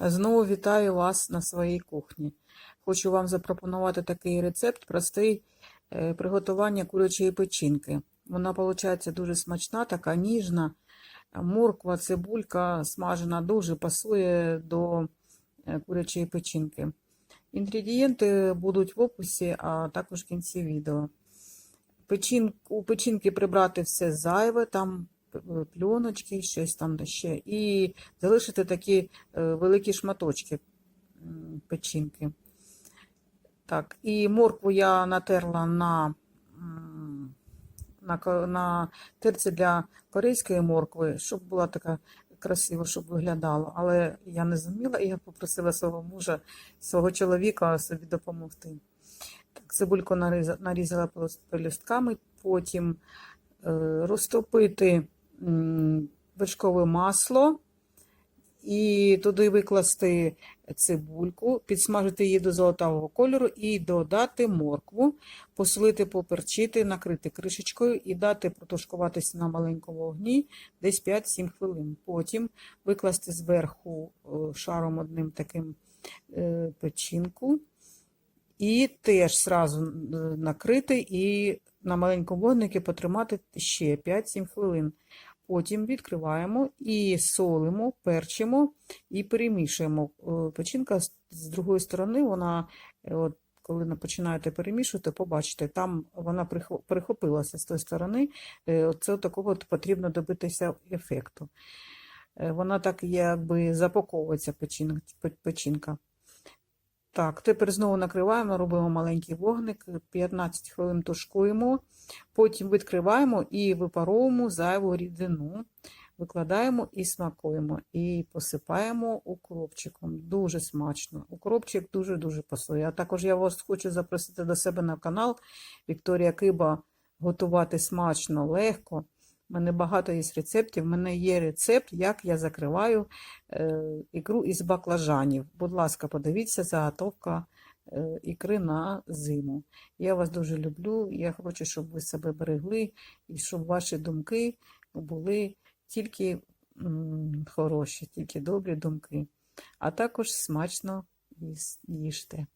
Знову вітаю вас на своїй кухні. Хочу вам запропонувати такий рецепт простий е, приготування курячої печінки. Вона виходить дуже смачна, така ніжна. Морква, цибулька смажена дуже пасує до е, курячої печінки. Інгредієнти будуть в описі, а також в кінці відео. Печин, у печінки прибрати все зайве, там пльоночки, щось там ще, і залишити такі е, великі шматочки печінки. Так, і моркву я натерла на, на, на терці для корейської моркви, щоб була така красиво, щоб виглядало. Але я не зуміла, і я попросила свого мужа, свого чоловіка собі допомогти. Так, цибульку наріза- нарізала пелюстками, потім е, розтопити вершкове масло і туди викласти цибульку, підсмажити її до золотавого кольору і додати моркву, посолити, поперчити, накрити кришечкою і дати протушкуватися на маленькому вогні десь 5-7 хвилин. Потім викласти зверху е, шаром одним таким е, печінку. І теж сразу е, накрити і на маленькому вогнику потримати ще 5-7 хвилин. Потім відкриваємо і солимо, перчимо і перемішуємо. Е, Печінка з другої сторони, вона, е, от, коли починаєте перемішувати, побачите, там вона прихо- перехопилася з тої сторони. Е, Оце такого от потрібно добитися ефекту. Вона так якби запаковується печінка. Так, тепер знову накриваємо, робимо маленький вогник, 15 хвилин тушкуємо, потім відкриваємо і випаровуємо зайву рідину, викладаємо і смакуємо, і посипаємо укропчиком. Дуже смачно. Укропчик дуже-дуже пасує. А також я вас хочу запросити до себе на канал Вікторія Киба готувати смачно, легко. У мене багато є рецептів. У мене є рецепт, як я закриваю е, ікру із баклажанів. Будь ласка, подивіться заготовка е, ікри на зиму. Я вас дуже люблю. Я хочу, щоб ви себе берегли і щоб ваші думки були тільки хороші, тільки добрі думки. А також смачно їжте.